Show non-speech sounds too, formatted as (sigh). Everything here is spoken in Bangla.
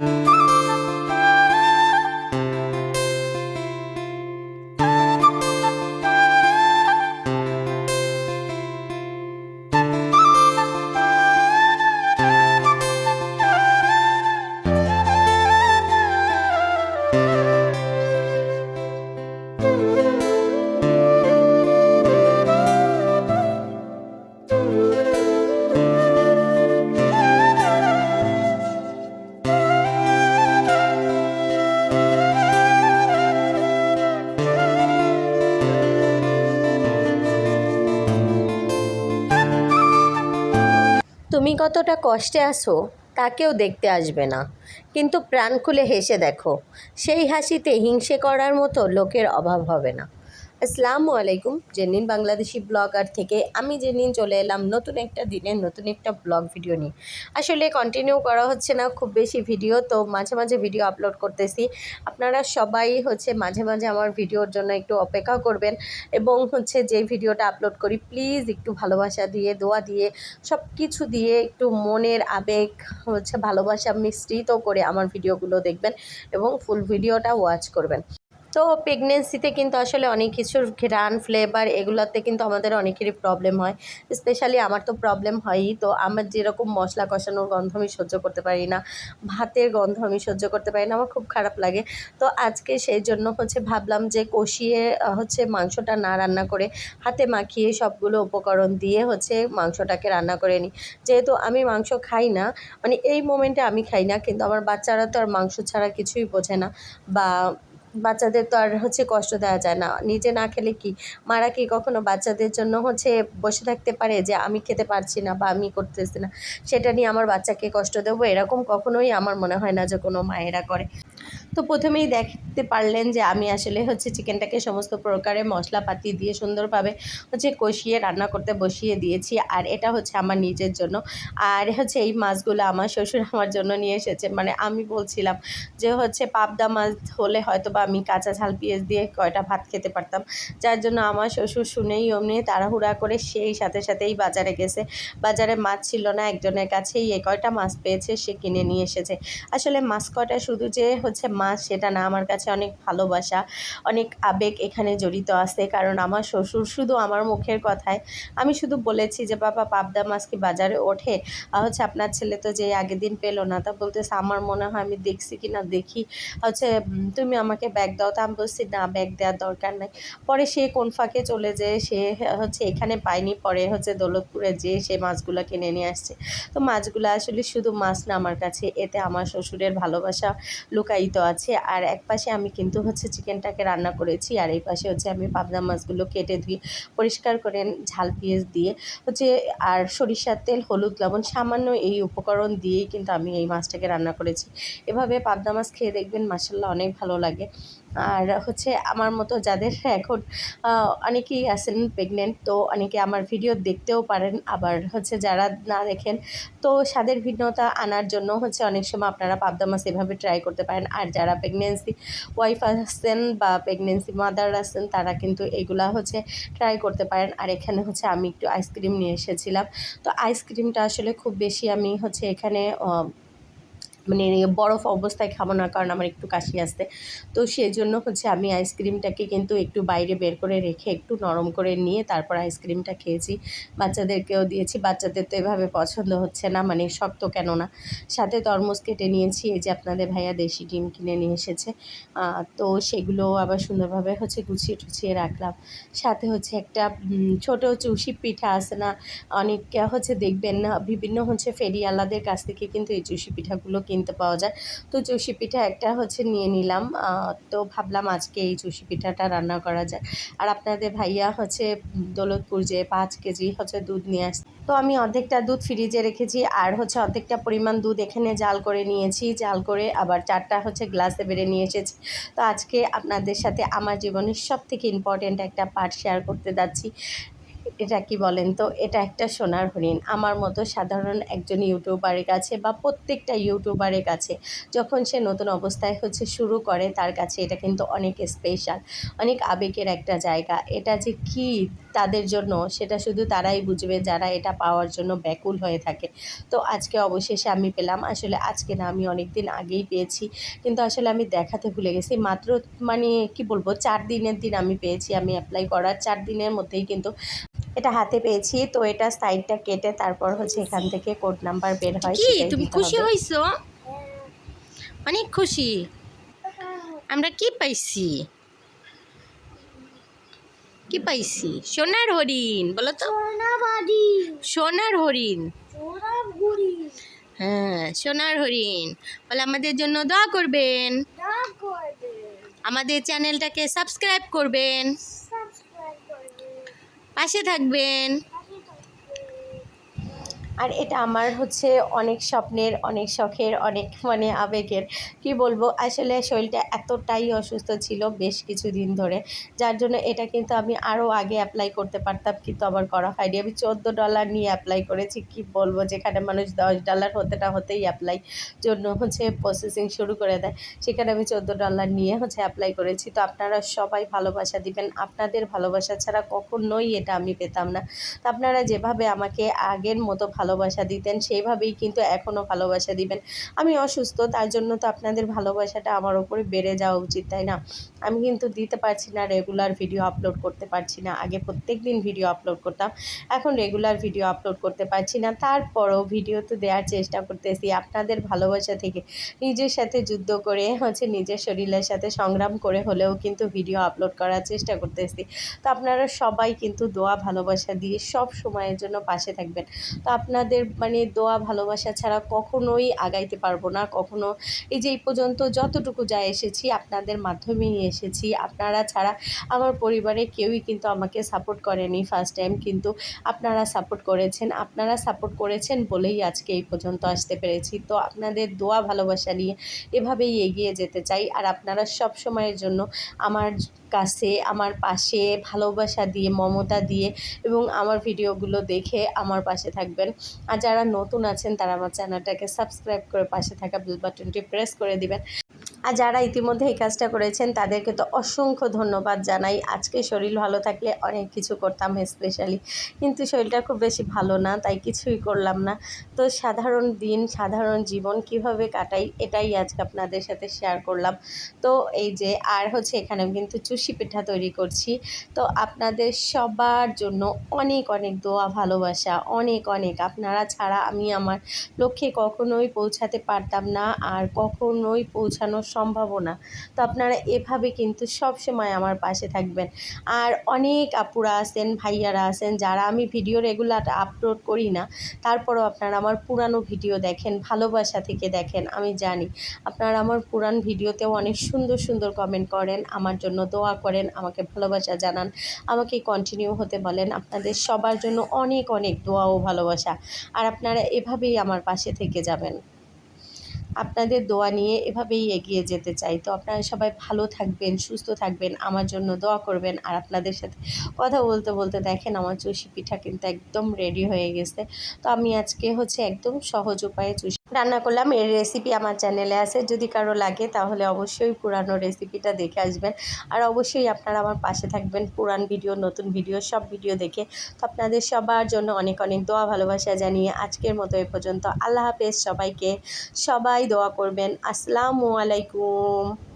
তুমি কতটা কষ্টে আসো তাকেও দেখতে আসবে না। কিন্তু প্রাণ খুলে হেসে দেখো, সেই হাসিতে হিংসে করার মতো লোকের অভাব হবে না। আসসালামু আলাইকুম। জেনিন বাংলাদেশি ব্লগার থেকে আমি জেনিন চলে এলাম নতুন একটা দিনের নতুন একটা ব্লগ ভিডিও নিয়ে। আসলে কন্টিনিউ করা হচ্ছে না, খুব বেশি ভিডিও, তো মাঝে মাঝে ভিডিও আপলোড করতেছি। আপনারা সবাই হচ্ছে মাঝে মাঝে আমার ভিডিওর জন্য একটু অপেক্ষা করবেন এবং হচ্ছে যে ভিডিওটা আপলোড করি প্লিজ একটু ভালোবাসা দিয়ে, দোয়া দিয়ে সব কিছু দিয়ে একটু মনের আবেগ, হচ্ছে ভালোবাসা মিশ্রিত করে আমার ভিডিওগুলো দেখবেন এবং ফুল ভিডিওটা ওয়াচ করবেন। তো প্রেগনেন্সিতে কিন্তু আসলে অনেক কিছুর ঘ্রাণ ফ্লেভার এগুলোতে কিন্তু আমাদের অনেকেরই প্রবলেম হয়। স্পেশালি আমার তো প্রবলেম হয়ই। তো আমার যেরকম মশলা কষানোর গন্ধ আমি সহ্য করতে পারি না, ভাতের গন্ধ আমি সহ্য করতে পারি না, আমার খুব খারাপ লাগে। তো আজকে সেই জন্য হচ্ছে ভাবলাম যে কষিয়ে হচ্ছে মাংসটা না রান্না করে হাতে মাখিয়ে সবগুলো উপকরণ দিয়ে হচ্ছে মাংসটাকে রান্না করে নিই। যেহেতু আমি মাংস খাই না মানে এই মোমেন্টে আমি খাই না, কিন্তু আমার বাচ্চারা তো আর মাংস ছাড়া কিছুই বোঝে না বা বাচ্চাদের তো আর হচ্ছে কষ্ট দেওয়া যায় না। নিজে না খেলে কি? মারা কি কখনো বাচ্চাদের জন্য হচ্ছে বসে থাকতে পারে যে, আমি খেতে পারছি না বা আমি করতেছি না সেটা নিয়ে আমার বাচ্চাকে কষ্ট দেবো, এরকম কখনোই আমার মনে হয় না যে কোনো মায়েরা করে। তো প্রথমেই দেখতে পারলেন যে আমি আসলে হচ্ছে চিকেনটাকে সমস্ত প্রকারের মশলাপাতি দিয়ে সুন্দরভাবে হচ্ছে কষিয়ে রান্না করতে বসিয়ে দিয়েছি। আর এটা হচ্ছে আমার নিজের জন্য। আর হচ্ছে এই মাছগুলো আমার শ্বশুর আমার জন্য নিয়ে এসেছে। মানে আমি বলছিলাম যে হচ্ছে পাবদা মাছ হলে হয়তো বা আমি কাঁচা ঝাল পেঁয়াজ দিয়ে কয়টা ভাত খেতে পারতাম। যার জন্য আমার শ্বশুর শুনেই অমনি তাড়াহুড়া করে সেই সাথে সাথেই বাজারে গেছে। বাজারে মাছ ছিল না, একজনের কাছেই এ কয়টা মাছ পেয়েছে সে কিনে নিয়ে এসেছে। আসলে মাছ কয়টা? শুধু যে হচ্ছে মাছ সেটা না, আমার কাছে অনেক ভালোবাসা, অনেক আবেগ এখানে জড়িত আছে। কারণ আমার শ্বশুর শুধু আমার মুখের কথায়। আমি শুধু বলেছি যে, বাবা, পাবদা মাছ কি বাজারে ওঠে? হচ্ছে আপনার ছেলে তো যে আগের দিন পেল না, তা বলতেছে, আমার মনে হয় আমি দেখছি কি না, দেখি। হচ্ছে তুমি আমাকে ব্যাগ দাও। তা আমি বলছি, না ব্যাগ দেওয়ার দরকার নাই। পরে সে কোন ফাঁকে চলে যেয়ে, সে হচ্ছে এখানে পায়নি। পরে হচ্ছে দৌলতপুরে যেয়ে সে মাছগুলো কিনে নিয়ে আসছে। তো মাছগুলো আসলে শুধু মাছ না, আমার কাছে। এতে আমার শ্বশুরের ভালোবাসা লুকায়িত আছে। আর এক পাশে আমি কিন্তু হচ্ছে চিকেনটাকে রান্না করেছি। আর এই পাশে হচ্ছে আমি পাবদা মাছগুলো কেটে ধুয়ে পরিষ্কার করে ঝাল পেঁয়াজ দিয়ে হচ্ছে আর সরিষার তেল, হলুদ, লবণ সামান্য এই উপকরণ দিয়েই কিন্তু আমি এই মাছটাকে রান্না করেছি। এভাবে পাবদা মাছ খেয়ে দেখবেন মাসাল্লাহ অনেক ভালো লাগে। আর হচ্ছে আমার মতো যাদের (laughs) এখন অনেকেই আছেন প্রেগনেন্ট তো অনেকে আমার ভিডিও দেখতেও পারেন। আবার হচ্ছে যারা না দেখেন, তো স্বাদের ভিন্নতা আনার জন্য হচ্ছে অনেক সময় আপনারা পাবদা মাছ এভাবে ট্রাই করতে পারেন। আর যারা প্রেগনেন্সি ওয়াইফ আছেন বা প্রেগনেন্সি মাদার আছেন, তারা কিন্তু এগুলা হচ্ছে ট্রাই করতে পারেন। আর এখানে হচ্ছে আমি একটু আইসক্রিম নিয়ে এসেছিলাম। তো আইসক্রিমটা আসলে খুব বেশি আমি হচ্ছে এখানে মানে বরফ অবস্থায় খাব না, কারণ আমার একটু কাশি আসতে তো সেই জন্য হচ্ছে আমি আইসক্রিমটাকে কিন্তু একটু বাইরে বের করে রেখে একটু নরম করে নিয়ে তারপর আইসক্রিমটা খেয়েছি। বাচ্চাদেরকেও দিয়েছি, বাচ্চাদের তো এভাবে পছন্দ হচ্ছে না মানে শক্ত কেন না। সাথে তরমুজ কেটে নিয়েছি, এই যে আপনাদের ভাইয়া দেশি ডিম কিনে নিয়ে এসেছে। তো সেগুলো আবার সুন্দরভাবে হচ্ছে গুছিয়ে টুছিয়ে রাখলাম। সাথে হচ্ছে একটা ছোট চুষি পিঠা আছে না অনেক হচ্ছে দেখবেন না, বিভিন্ন হচ্ছে ফেরিওয়ালাদের কাছ থেকে কিন্তু এই চুষি পিঠাগুলো কিনতে পাওয়া যায়। তো চুষি পিঠা একটা হচ্ছে নিয়ে নিলাম। তো ভাবলাম আজকে এই চুষি পিঠাটা রান্না করা যায় আর আপনাদের ভাইয়া হচ্ছে দৌলতপুর যে পাঁচ কেজি হচ্ছে দুধ নিয়ে আসছে। তো আমি অর্ধেকটা দুধ ফ্রিজে রেখেছি আর হচ্ছে অর্ধেকটা পরিমাণ দুধ এখানে জাল করে নিয়েছি। জাল করে আবার চারটা হচ্ছে গ্লাসে বেড়ে নিয়ে এসেছি। তো আজকে আপনাদের সাথে আমার জীবনের সব থেকে ইম্পর্ট্যান্ট একটা পার্ট শেয়ার করতে যাচ্ছি। এটা কি বলেন তো? এটা একটা সোনার হরিণ। আমার মতো সাধারণ একজন ইউটিউবারের কাছে বা প্রত্যেকটা ইউটিউবারের কাছে যখন সে নতুন অবস্থায় হচ্ছে শুরু করে, তার কাছে এটা কিন্তু অনেক স্পেশাল অনেক আবেগের একটা জায়গা। এটা যে কি তাদের জন্য, সেটা শুধু তারাই বুঝবে যারা এটা পাওয়ার জন্য ব্যাকুল হয়ে থাকে। তো আজকে অবশেষে আমি পেলাম। আসলে আজকে না, আমি অনেক দিন আগেই পেয়েছি। কিন্তু আসলে আমি দেখাতে ভুলে গেছি। মাত্র মানে কি বলব? চার দিনের দিন আমি পেয়েছি। আমি অ্যাপ্লাই করার চার দিনের মধ্যেই কিন্তু এটা হাতে পেয়েছি তো এটা সাইডটা কেটে তারপর হচ্ছে এখান থেকে কোড নাম্বার বের হয় কি? তুমি খুশি। হইছো? অনেক খুশি। আমরা কি পাইছি? কি পাইছি? সোনার হরিণ বলো তো। সোনার হরিণ। হ্যাঁ সোনার হরিণ। বলে আমাদের জন্য দোয়া করবেন। আমাদের চ্যানেলটাকে সাবস্ক্রাইব করবেন। পাশে থাকবেন। আর এটা আমার হচ্ছে অনেক স্বপ্নের, অনেক শখের, অনেক মানে আবেগের। কি বলব? আসলে শরীরটা এতটাই অসুস্থ ছিল বেশ কিছুদিন ধরে। যার জন্য এটা কিন্তু আমি আরও আগে অ্যাপ্লাই করতে পারতাম, কিন্তু আমার করা হয়নি। আমি চোদ্দ ডলার নিয়ে অ্যাপ্লাই করেছি, কি বলব? যেখানে মানুষ দশ ডলার হতে না হতেই অ্যাপ্লাই জন্য হচ্ছে প্রসেসিং শুরু করে দেয়। সেখানে আমি চোদ্দ ডলার নিয়ে হচ্ছে অ্যাপ্লাই করেছি। তো আপনারা সবাই ভালোবাসা দিবেন। আপনাদের ভালোবাসা ছাড়া কখনোই এটা আমি পেতাম না। তো আপনারা যেভাবে আমাকে আগের মতো ভালোবাসা দিতেন, সেইভাবেই কিন্তু এখনও ভালোবাসা দিবেন। আমি অসুস্থ, তার জন্য তো আপনাদের ভালোবাসাটা আমার ওপরে বেড়ে যাওয়া উচিত, তাই না? আমি কিন্তু দিতে পারছি না রেগুলার ভিডিও আপলোড করতে পারছি না। আগে প্রত্যেক দিন ভিডিও আপলোড করতাম, এখন রেগুলার ভিডিও আপলোড করতে পারছি না। তারপরও ভিডিও তো দেওয়ার চেষ্টা করতেছি, আপনাদের ভালোবাসা থেকে নিজের সাথে যুদ্ধ করে, হচ্ছে নিজের শরীরের সাথে সংগ্রাম করে হলেও কিন্তু ভিডিও আপলোড করার চেষ্টা করতেছি। তো আপনারা সবাই কিন্তু দোয়া ভালোবাসা দিয়ে সব সময়ের জন্য পাশে থাকবেন। তো আপনাদের মানে দোয়া, ভালোবাসা ছাড়া কখনোই আগাইতে পারব না। কখনো এই যে এই পর্যন্ত যতটুকু যা এসেছি, আপনাদের মাধ্যমেই এসেছি। আপনারা ছাড়া আমার পরিবারে কেউই কিন্তু আমাকে সাপোর্ট করেনি ফার্স্ট টাইম কিন্তু আপনারা সাপোর্ট করেছেন। আপনারা সাপোর্ট করেছেন বলেই আজকে এই পর্যন্ত আসতে পেরেছি। তো আপনাদের দোয়া, ভালোবাসা নিয়ে এভাবেই এগিয়ে যেতে চাই। আর আপনারা সব সময়ের জন্য আমার কাছে, আমার পাশে ভালোবাসা দিয়ে, মমতা দিয়ে এবং আমার ভিডিওগুলো দেখে আমার পাশে থাকবেন। আর যারা নতুন আছেন, তারা আমার চ্যানেলটাকে সাবস্ক্রাইব করে পাশে থাকা বেল বাটনটি প্রেস করে দিবেন। আর যারা ইতিমধ্যে এই কাজটা করেছেন, তাদেরকে তো অসংখ্য ধন্যবাদ জানাই। আজকে শরীর ভালো থাকলে অনেক কিছু করতাম স্পেশালি কিন্তু শরীরটা খুব বেশি ভালো না, তাই কিছুই করলাম না। তো সাধারণ দিন, সাধারণ জীবন কীভাবে কাটাই, এটাই আজকে আপনাদের সাথে শেয়ার করলাম। তো এই যে, আর হচ্ছে এখানে কিন্তু চুষি পিঠা তৈরি করছি। তো আপনাদের সবার জন্য অনেক অনেক দোয়া, ভালোবাসা, অনেক অনেক। আপনারা ছাড়া আমি আমার লক্ষ্যে কখনোই পৌঁছাতে পারতাম না। আর কখনোই পৌঁছানো সম্ভব না তো আপনারা এভাবে কিন্তু সব সময় আমার পাশে থাকবেন। আর অনেক আপুরা আছেন, ভাইয়ারা আছেন, যারা আমি ভিডিও রেগুলার আপলোড করি না, তারপরও আপনারা আমার পুরানো ভিডিও দেখেন, ভালোবাসা থেকে দেখেন, আমি জানি। আপনারা আমার পুরান ভিডিওতেও অনেক সুন্দর সুন্দর কমেন্ট করেন, আমার জন্য দোয়া করেন, আমাকে ভালোবাসা জানান, আমাকে কন্টিনিউ হতে বলেন। আপনাদের সবার জন্য অনেক অনেক দোয়া ও ভালোবাসা। আর আপনারা এভাবেই আমার পাশে থেকে যাবেন। আপনাদের দোয়া নিয়ে এভাবেই এগিয়ে যেতে চাই। তো আপনারা সবাই ভালো থাকবেন, সুস্থ থাকবেন, আমার জন্য দোয়া করবেন। আর আপনাদের সাথে কথা বলতে বলতে দেখেন আমার চুষি পিঠা কিন্তু একদম রেডি হয়ে গেছে। তো আমি আজকে হচ্ছে একদম সহজ উপায়ে চুষি রান্না করলাম। এর রেসিপি আমার চ্যানেলে আছে। যদি কারও লাগে তাহলে অবশ্যই পুরানো রেসিপিটা দেখে আসবেন। আর অবশ্যই আপনারা আমার পাশে থাকবেন। পুরান ভিডিও নতুন ভিডিও সব ভিডিও দেখে। তো আপনাদের সবার জন্য অনেক অনেক দোয়া, ভালোবাসা জানিয়ে আজকের মতো এ পর্যন্ত। আল্লাহ হাফেজ সবাইকে। সবাই দোয়া করবেন। আসসালামু আলাইকুম।